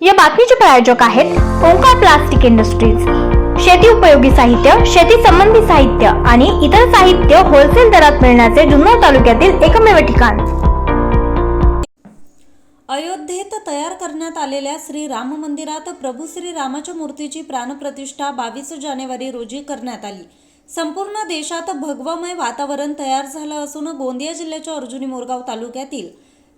या बातमीचे प्रायोजक आहेत ओंकार प्लास्टिक इंडस्ट्रीज. शेती उपयोगी साहित्य शेती संबंधी साहित्य आणि इतर साहित्य होलसेल दरात मिळण्याचे जुन्नर तालुक्यातील एकमेव ठिकाण. अयोध्येत तयार करण्यात आलेल्या श्री राम मंदिरात प्रभू श्री रामाच्या मूर्तीची प्राणप्रतिष्ठा बावीस जानेवारी रोजी करण्यात आली. संपूर्ण देशात भगवमय वातावरण तयार झालं असून गोंदिया जिल्ह्याच्या अर्जुनी मोरगाव तालुक्यातील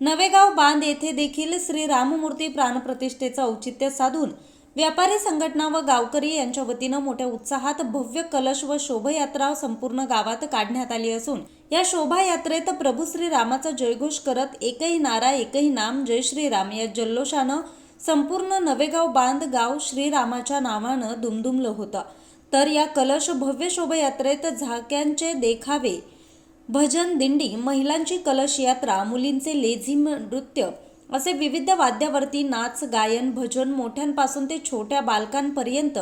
नवेगाव बांध येथे देखील श्री राममूर्ती प्राणप्रतिष्ठेचं औचित्य साधून व्यापारी संघटना व गावकरी यांच्या वतीनं मोठ्या उत्साहात भव्य कलश व शोभायात्रा संपूर्ण गावात काढण्यात आली असून या शोभायात्रेत प्रभू श्री रामाचा जयघोष करत एकही नारा एकही नाम जय श्रीराम या जल्लोषानं संपूर्ण नवेगाव बांध गाव श्रीरामाच्या नावानं दुमदुमलं होतं. तर या कलश भव्य शोभायात्रेत झाक्यांचे देखावे भजन दिंडी महिलांची कलश यात्रा मुलींचे लेझिम नृत्य असे विविध वाद्यावरती नाच गायन भजन मोठ्यांपासून ते छोट्या बालकांपर्यंत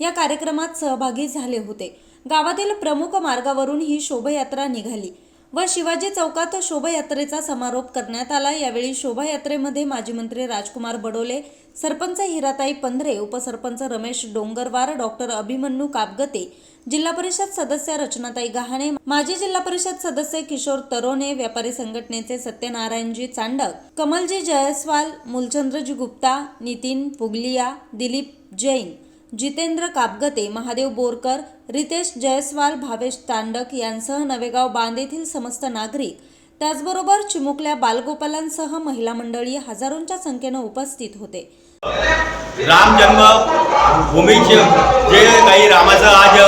या कार्यक्रमात सहभागी झाले होते. गावातील प्रमुख मार्गावरून ही शोभायात्रा निघाली. व शिवाजी चौकात शोभायात्रेचा समारोप करण्यात आला. यावेळी शोभायात्रेमध्ये माजी मंत्री राजकुमार बडोले सरपंच हिराताई पंधरे उपसरपंच रमेश डोंगरवार डॉक्टर अभिमन्यू कापगते जिल्हा परिषद सदस्य रचनाताई गहाणे माजी जिल्हा परिषद सदस्य किशोर तरोने व्यापारी संघटनेचे सत्यनारायणजी चांडक कमलजी जयस्वाल मूलचंद्रजी गुप्ता नितीन पुगलिया दिलीप जैन जितेंद्र कापगते महादेव बोरकर रितेश जयस्वाल भावेश तांडक यांसह नवेगाव बांध येथील समस्त नागरिक. त्याचबरोबर चिमुकल्या बालगोपालांसह महिला मंडळी हजारोंच्या संख्येनं उपस्थित होते. राम जन्म भूमीचे जे काही रामाचं आज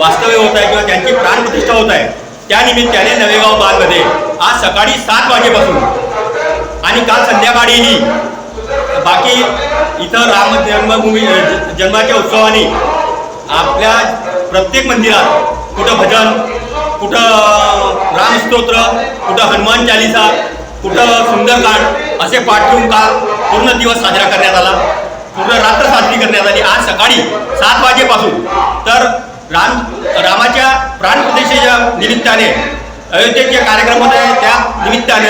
वास्तव्य होत आहे किंवा त्यांची प्राणप्रतिष्ठा होत आहे त्यानिमित्ताने नवेगाव बांधमध्ये आज सकाळी सात वाजेपासून आणि काल संध्याकाळीही बाकी इथं राम जन्मभूमी जन्माच्या उत्सवाने आपल्या प्रत्येक मंदिरात कुठं भजन कुठं रामस्तोत्र कुठं हनुमान चालिसा कुठं सुंदरकांड असे पाठ ठेवून काल पूर्ण दिवस साजरा करण्यात आला. पूर्ण रात्र साजरी करण्यात आली. आज सकाळी सात वाजेपासून तर राम रामाच्या प्राणप्रतिष्ठेच्या निमित्ताने अयोध्येत जे कार्यक्रम होत आहे त्या निमित्ताने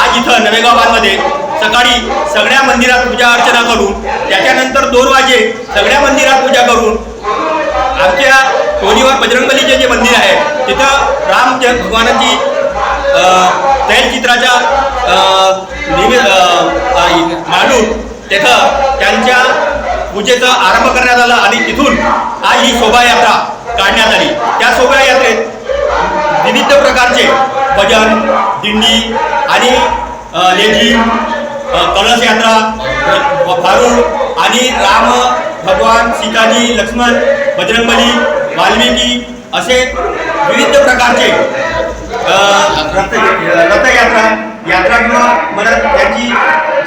आज इथं नवेगावांमध्ये सकाळी सगळ्या मंदिरात पूजा अर्चना करून त्याच्यानंतर दोन वाजे सगळ्या मंदिरात पूजा करून आमच्या टोलीवर बजरंगबलीचे जे मंदिर आहे तिथं राम भगवानाची तैलचित्राच्या अ, मांडून तिथं त्यांच्या पूजेचा आरंभ करण्यात आला आणि तिथून आज ही शोभायात्रा काढण्यात आली. त्या शोभायात्रेत विविध प्रकारचे भजन दिंडी आणि लेझी लेझिम कलश यात्रा अ, आणि राम भगवान सीताजी लक्ष्मण बजरंगबली वाल्मिकी असे विविध प्रकारचे रथ रथयात्रा यात्रा किंवा म्हणत त्याची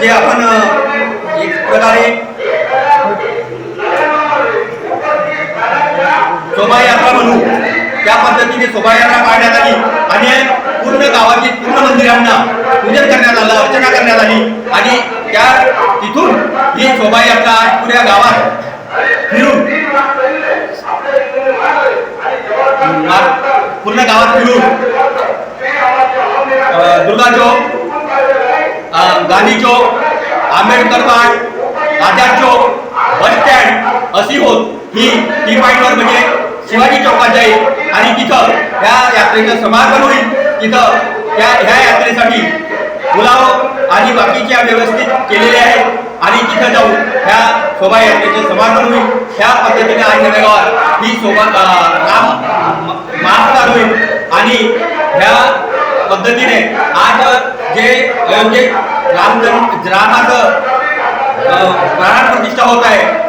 जे आपण एक प्रकारे शोभायात्रा म्हणू त्या पद्धतीने शोभायात्रा काढण्यात आली. आणि पूर्ण गावातील पूर्ण मंदिरांना पूजन करण्यात आलं अर्चना करण्यात आली. आणि त्या तिथून ही शोभायात्रा पुऱ्या गावात फिरून पूर्ण गावात फिरून Durga chowk Gandhi chowk Ambedkar park Azad chowk bus stand अशी होत ही टी पॉईंटवर म्हणजे शिवाजी चौकात जाईल आणि तिथं ह्या यात्रेचं समापन होईल. तिथं त्या ह्या यात्रेसाठी पुलाव आणि बाकीच्या व्यवस्थित केलेले आहेत. आणि तिथं जाऊन ह्या शोभायात्रेचे समापन होईल. ह्या पद्धतीने आज नवेगावात ही शोभा राम म- होईल. आणि ह्या पद्धतीने आज जे अयोध्येत राम रामाचं प्राण प्रतिष्ठा होत आहे